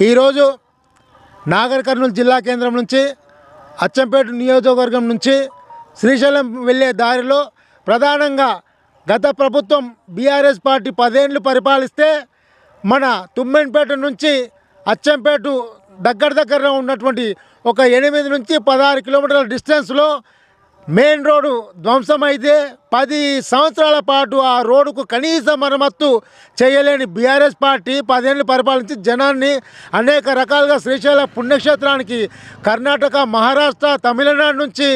ఈరోజు నాగర్ కర్నూలు జిల్లా కేంద్రం నుంచి అచ్చంపేట నియోజకవర్గం నుంచి శ్రీశైలం వెళ్ళే దారిలో ప్రధానంగా గత ప్రభుత్వం బీఆర్ఎస్ పార్టీ పదేండ్లు పరిపాలిస్తే మన తుమ్మెన్పేట నుంచి అచ్చంపేట దగ్గర దగ్గరలో ఉన్నటువంటి ఒక ఎనిమిది నుంచి పదహారు కిలోమీటర్ల డిస్టెన్స్లో మెయిన్ రోడ్డు ధ్వంసమైతే పది సంవత్సరాల పాటు ఆ రోడ్డుకు కనీస మరమ్మత్తు చేయలేని బీఆర్ఎస్ పార్టీ పదేళ్ళు పరిపాలించి జనాన్ని అనేక రకాలుగా శ్రీశైల పుణ్యక్షేత్రానికి కర్ణాటక మహారాష్ట్ర తమిళనాడు నుంచి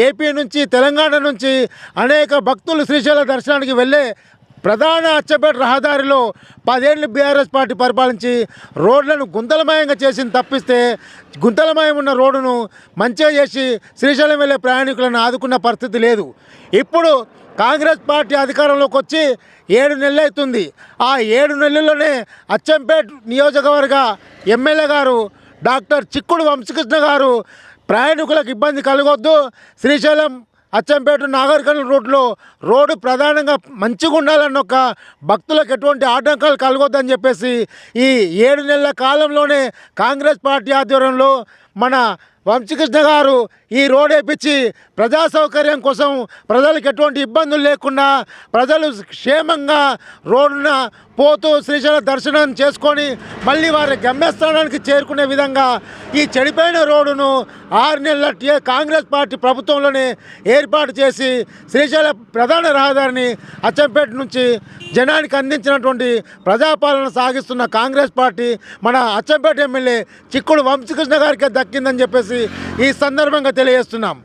ఏపీ నుంచి తెలంగాణ నుంచి అనేక భక్తులు శ్రీశైల దర్శనానికి వెళ్ళే ప్రధాన అచ్చపేట రహదారిలో పదేళ్ళు బీఆర్ఎస్ పార్టీ పరిపాలించి రోడ్లను గుంతలమయంగా చేసింది తప్పిస్తే గుంతలమయం ఉన్న రోడ్డును మంచిగా చేసి శ్రీశైలం వెళ్ళే ప్రయాణికులను ఆదుకున్న పరిస్థితి లేదు. ఇప్పుడు కాంగ్రెస్ పార్టీ అధికారంలోకి వచ్చి ఏడు నెలలు అవుతుంది. ఆ ఏడు నెలల్లోనే అచ్చంపేట నియోజకవర్గ ఎమ్మెల్యే గారు డాక్టర్ చిక్కుడు వంశకృష్ణ గారు ప్రయాణికులకు ఇబ్బంది కలగొద్దు. శ్రీశైలం అచ్చంపేట నాగరికల్ రోడ్లో రోడ్డు ప్రధానంగా మంచిగా ఉండాలన్న ఒక భక్తులకు ఎటువంటి ఆటంకాలు కలగొద్దని చెప్పేసి ఈ ఏడు నెలల కాలంలోనే కాంగ్రెస్ పార్టీ ఆధ్వర్యంలో మన వంశకృష్ణ గారు ఈ రోడ్ వేపించి ప్రజా సౌకర్యం కోసం ప్రజలకు ఎటువంటి ఇబ్బందులు లేకుండా ప్రజలు క్షేమంగా రోడ్డున పోతూ శ్రీశైల దర్శనం చేసుకొని మళ్ళీ వారి గమ్యస్థానానికి చేరుకునే విధంగా ఈ చెడిపోయిన రోడ్డును ఆరు నెలల కాంగ్రెస్ పార్టీ ప్రభుత్వంలోనే ఏర్పాటు చేసి శ్రీశైల ప్రధాన రహదారిని అచ్చంపేట నుంచి జనానికి అందించినటువంటి ప్రజాపాలన సాగిస్తున్న కాంగ్రెస్ పార్టీ మన అచ్చంపేట ఎమ్మెల్యే చిక్కుడు వంశకృష్ణ గారికి దక్కిందని చెప్పేసి ఈ సందర్భంగా తెలియజేస్తున్నాం.